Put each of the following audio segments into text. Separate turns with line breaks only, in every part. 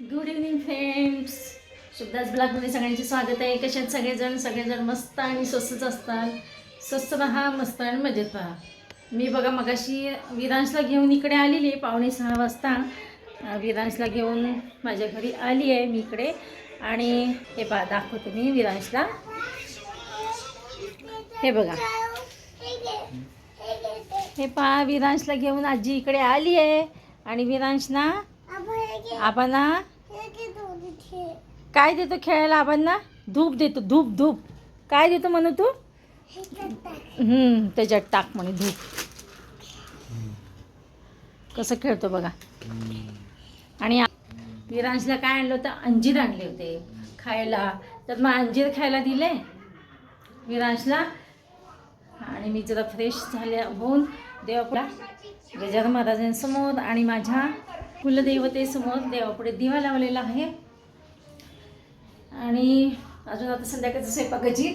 Good evening friends शुभदास ब्लॉगमध्ये सगळ्यांचे स्वागत आहे. कशात सगळेजण? सगळेजण मस्त आणि स्वस्तच असतात. स्वस्त राहा मस्त आणि मजेत राहा मी बघा मगाशी विरांशला घेऊन इकडे आलेली आहे पावणे सहा वाजता. विरांशला घेऊन माझ्या घरी आली आहे मी इकडे. आणि हे पहा दाखवते मी विरांशला हे बघा. हे पहा विरांशला घेऊन आजी इकडे आली आहे. आणि विरांशना ना काय देतो खेळायला आबांना धूप देतो धूप धूप काय देतो म्हणू तू हम्म त्याच्यात टाक म्हणे धूप कसं खेळतो बघा आणि विरांशला काय आणलं होतं अंजीर आणले होते खायला तर मग अंजीर खायला दिले विरांशला आणि मी जरा फ्रेश झाल्या होऊन देवापुढा गजानन महाराजांसमोर आणि माझ्या कुलदेवतेसमोर देवापुढे दिवा लावलेला आहे. आणि अजून आता संध्याकाळचं स्वयंपाकाची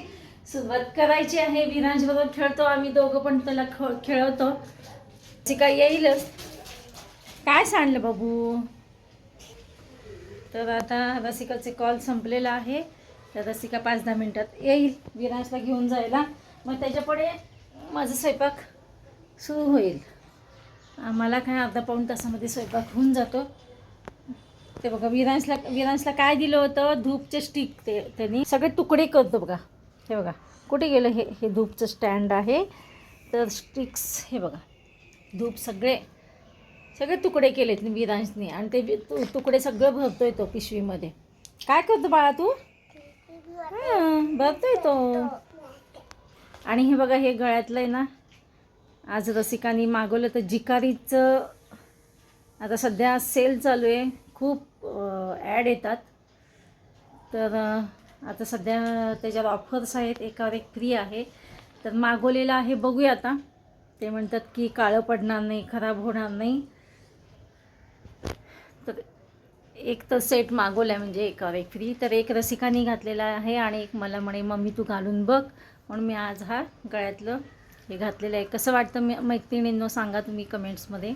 सुरुवात करायची आहे. विरांजबरोबर खेळतो आम्ही दोघं पण त्याला ख खेळवतो. चिका येईलच काय सांडलं बाबू? तर आता रसिकाचे कॉल संपलेला आहे. तर रसिका पाच दहा मिनटात येईल विराजला घेऊन जायला. मग त्याच्यापुढे माझा स्वयंपाक सुरू होईल. आम्हाला काय अर्धा पाऊण तासामध्ये स्वयंपाक होऊन जातो. ते बघा विरांशला विरांशला काय दिलं होतं? धूपचे स्टिक ते त्यांनी सगळे तुकडे करतो बघा. हे बघा कुठे गेलं? हे हे धूपचं स्टँड आहे. तर स्टिक्स हे बघा. धूप सगळे सगळे तुकडे केलेत विरांशने. आणि ते तुकडे सगळं भरतोय तो पिशवीमध्ये. काय करतो बाळा तू? हां भरतोय तो. आणि हे बघा हे गळ्यातलं आहे ना आज रसिकांनी मागवलं तर जिकारीचं आता सध्या सेल चालू आहे. खूप ॲड येतात. तर आता सध्या त्याच्यावर ऑफर्स आहेत. एकावर एक फ्री आहे. तर मागवलेलं आहे बघूया आता. ते म्हणतात की काळं पडणार नाही खराब होणार नाही. तर एक तर सेट मागवला आहे म्हणजे एकावर एक फ्री तर एक रसिकाने घातलेला आहे आणि एक मला म्हणे मम्मी तू घालून बघ. म्हणून मी आज हा गळ्यातलं हे घातलेलं आहे. कसं वाटतं मी मैत्रिणींनो सांगा तुम्ही कमेंट्समध्ये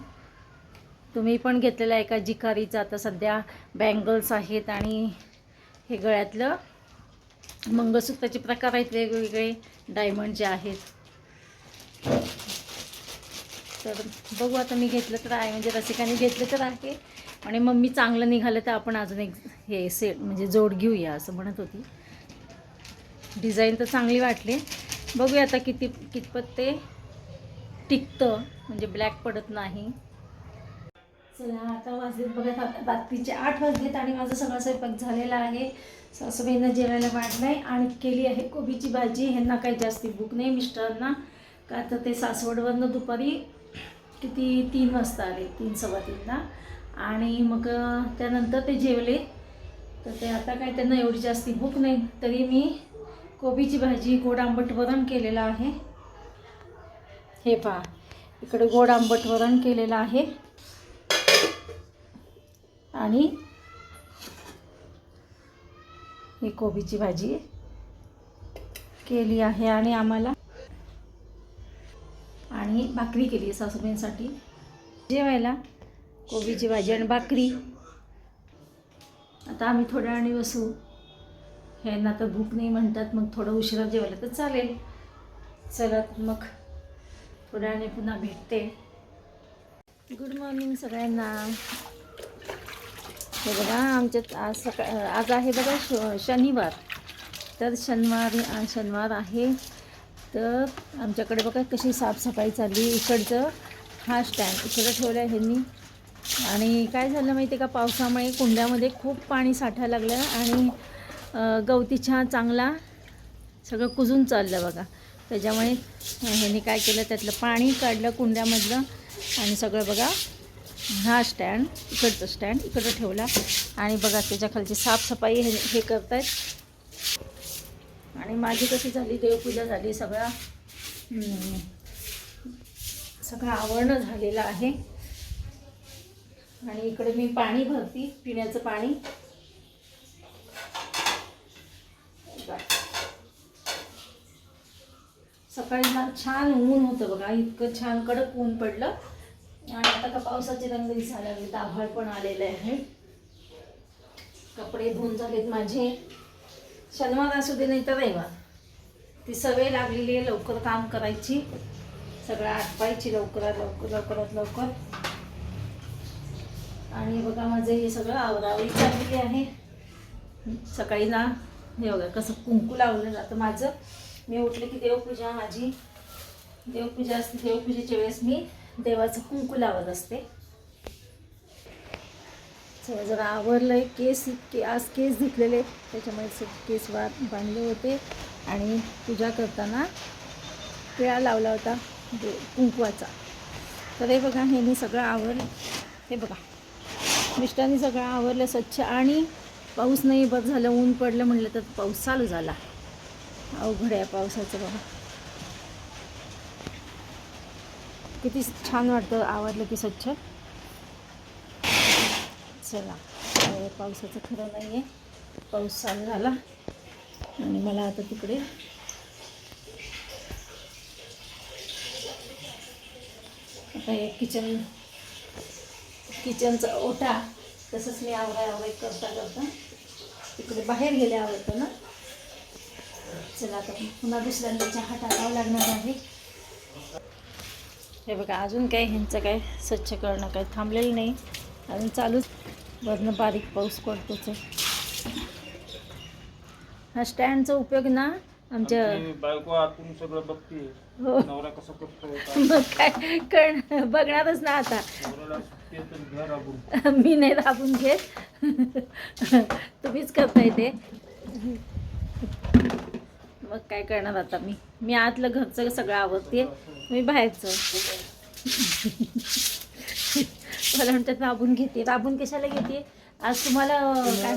तुम्ही पण घेतलेलं आहे का जिकारीचं आता सध्या बँगल्स आहेत आणि हे गळ्यातलं मंगळसूत्राचे प्रकार आहेत वेगवेगळे डायमंडचे आहेत. तर बघू आता मी घेतलं तर आहे म्हणजे रसिकाने घेतलं तर आहे. आणि मम्मी चांगलं निघालं तर आपण अजून एक हे सेट म्हणजे जोड घेऊया असं म्हणत होती. डिझाईन तर चांगली वाटली. बघूया आता किती कितपत ते टिकतं म्हणजे ब्लॅक पडत नाही. चला आता वाजलेत बघत आता रात्रीचे आठ वाजलेत आणि माझा सगळा स्वयंपाक झालेला आहे. सासूबाईंना जेवायला वाढलं आहे आणि केली आहे कोबीची भाजी. ह्यांना काही जास्ती भूक नाही मिस्टरांना. का तर ते सासवडवरनं दुपारी किती तीन वाजता आले तीन सव्वा तीनला. आणि मग त्यानंतर ते जेवले. तर ते आता काय त्यांना एवढी जास्ती भूक नाही. तरी मी कोबीची भाजी गोड आंबट वरण केलेलं आहे. हे पहा इकडे गोड आंबट वरण केलेलं आहे. आणि ही कोबीची भाजी केली आहे आणि आम्हाला आणि भाकरी केली आहे सासूबाईंसाठी. जेवायला कोबीची भाजी आणि भाकरी. आता आम्ही थोड्या वेळाने बसू. ह्यांना तर भूक नाही म्हणतात मग थोडं उशिरा जेवायला तर चालेल. चला मग थोड्या पुन्हा भेटते. गुड मॉर्निंग सगळ्यांना. हे बघा आमच्यात आज सकाळ आज आहे बघा श शनिवार. तर शनिवार शनिवार आहे. तर आमच्याकडे बघा कशी साफसफाई चालली. इकडचं हा स्टँड इकडं ठेवलं आहे ह्यांनी. आणि काय झालं माहिती आहे का? पावसामुळे कुंड्यामध्ये खूप पाणी साठायला लागलं आणि गवती छान चांगला सगळं कुजून चाललं बघा. त्याच्यामुळे ह्याने काय केलं त्यातलं पाणी काढलं कुंड्यामधलं आणि सगळं बघा. हा स्टँड इकडचं स्टँड इकडं ठेवला. आणि बघा त्याच्या खालची साफसफाई हे हे करतायत. आणि माझी कशी झाली देवपूजा झाली सगळा सगळं आवरणं झालेलं आहे. आणि इकडे मी पाणी भरती पिण्याचं पाणी. सकाळी मला छान ऊन होतं बघा इतकं छान कडक ऊन पडलं. आणि आता का पावसाचे रंग दिसायला लागले आभाळ पण आलेले आहे. कपडे धुवून झालेत माझे. शनिवार असू दे नाही तर रविवार. ती सवय लागलेली आहे लवकर काम करायची. सगळं आटपायची लवकरात लवकर लवकरात लवकर. आणि बघा माझं हे सगळं आवरावरी चाललेली आहे. सकाळी ना हे बघा कसं कुंकू लावलं जातं माझं. मी उठले की देवपूजा माझी देवपूजा असते देवपूजेच्या वेळेस मी देवाचं कुंकू लावत असते. चला जरा आवरलंय केस इतके आज केस धुतलेले त्याच्यामुळे केस वा बांधले होते. आणि पूजा करताना पिळा लावला होता दे कुंकवाचा. तर हे बघा हे मी सगळं आवर हे बघा. मिस्टरांनी सगळं आवरलं स्वच्छ आणि पाऊस नाही बरं झालं ऊन पडलं म्हटलं तर पाऊस चालू झाला. अवघड आहे पावसाचं बघा. किती छान वाटतं आवडलं की स्वच्छ. चला पावसाचं खरं नाही आहे पाऊस चालू झाला. आणि मला आता तिकडे आता हे किचन किचनचा ओटा तसंच मी आवराय आवराय करता करता तिकडे बाहेर गेले आवडतं ना चला आता पुन्हा दुसऱ्यांदा चहा टाकावा लागणार आहे. हे बघा अजून काय ह्यांचं काय स्वच्छ करणं काय थांबलेलं नाही. अजून चालूच. वरनं बारीक पाऊस पडतोच हा स्टँडचा उपयोग ना आमच्या
आमची बायको आतून सगळं बघते.
हो.
नवरा कसं
मग काय? कळ बघणारच ना आता. मी नाही राबून घेत. तुम्हीच करताय ते. मग काय करणार आता मी? मी आतलं घरचं सगळं आवडते मी बाहेरचं. मला म्हणतात राबून घेते. राबून कशाला घेते? आज तुम्हाला काय?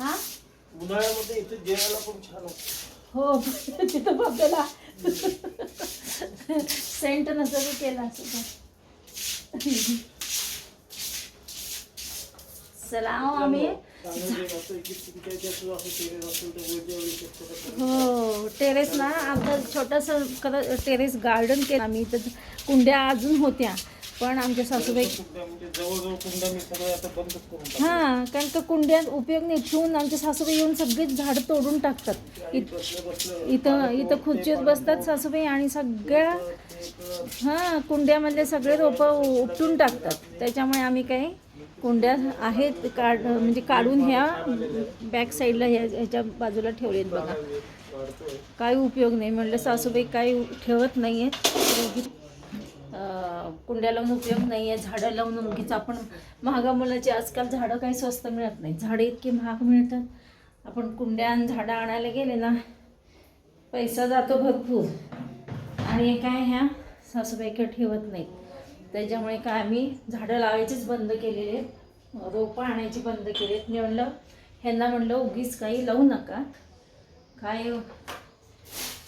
हा?
उन्हाळ्यामध्ये इथे जेवायला पण छान होतं.
हो. तिथं बाबल्याला सेंट नसतं केला असं चला आम्ही. हो टेरेस ना आमचं छोटंसं खरं टेरेस गार्डन केलं. आम्ही तर कुंड्या अजून होत्या पण आमच्या सासूबाई हां कारण का कुंड्यात उपयोग नाही. ठेवून आमच्या सासूबाई येऊन सगळीच झाडं तोडून टाकतात. इथं इथं खुर्चीत बसतात सासूबाई आणि सगळ्या हां कुंड्यामधले सगळे रोपं उपटून टाकतात. त्याच्यामुळे आम्ही काही कुंड्या आहेत काढ म्हणजे काढून ह्या बॅक साईडला ह्या ह्याच्या बाजूला ठेवलेत बघा. काही उपयोग नाही. म्हणलं सासूबाई काही ठेवत नाही आहे कुंड्या लावून उपयोग नाही आहे झाडं लावून उगीच आपण महागा मुलाची आजकाल झाडं काही स्वस्त मिळत नाही. झाडं इतकी महाग मिळतात. आपण कुंड्या आणि झाडं आणायला गेले ना पैसा जातो भरपूर. आणि हे काय ह्या सासूबाईकडे ठेवत नाहीत. त्याच्यामुळे काय आम्ही झाडं लावायचीच बंद केलेली आहेत. रोपं आणायची बंद केली आहेत. मी म्हणलं ह्यांना म्हणलं उगीच काही लावू नका. काय हो?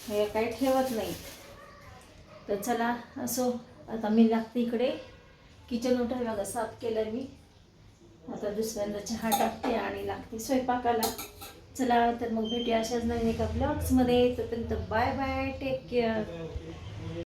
हे? काही ठेवत नाही. तर चला असो. आता मी लागते इकडे. किचन उठाय बघा साफ केलं मी. आता दुसऱ्यांदा चहा टाकते आणि लागते स्वयंपाकाला. चला तर मग भेटूया अशाच नवीन एका ब्लॉग्समध्ये तोपर्यंत बाय बाय टेक केअर